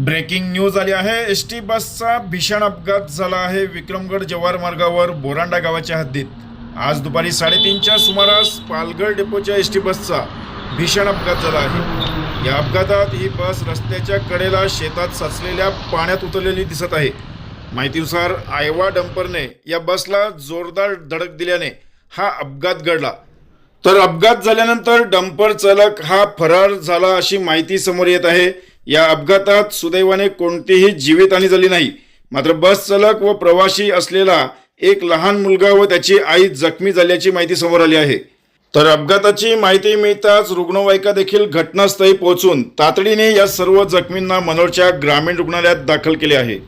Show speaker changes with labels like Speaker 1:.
Speaker 1: Breaking news आली आहे. S T बसचा भीषण अपघात झाला आहे विक्रमगड जव्हार मार्गावर बोरांडा गावाच्या हद्दीत. आज दुपारी साडेतीनच्या सुमारास पालघर डेपोच्या एस टी बसचा भीषण अपघात झाला आहे. या अपघातात ही बस रस्त्याच्या कडेला शेतात साचलेल्या पाण्यात उतरलेली दिसत आहे. माहितीनुसार आयवा डंपरने या बसला जोरदार धडक दिल्याने हा अपघात घडला. तर अपघात झाल्यानंतर डंपर चालक हा फरार झाला अशी माहिती समोर येत आहे. या अपघातात सुदैवाने कोणतीही जीवितहानी झाली नाही. मात्र बस चालक व प्रवासी असलेला एक लहान मुलगा व त्याची आई जखमी झाल्याची माहिती समोर आली आहे. तर अपघाताची माहिती मिळताच रुग्णवाहिका देखील घटनास्थळी पोहोचून तातडीने या सर्व जखमींना मनोरच्या ग्रामीण रुग्णालयात दाखल केले आहे.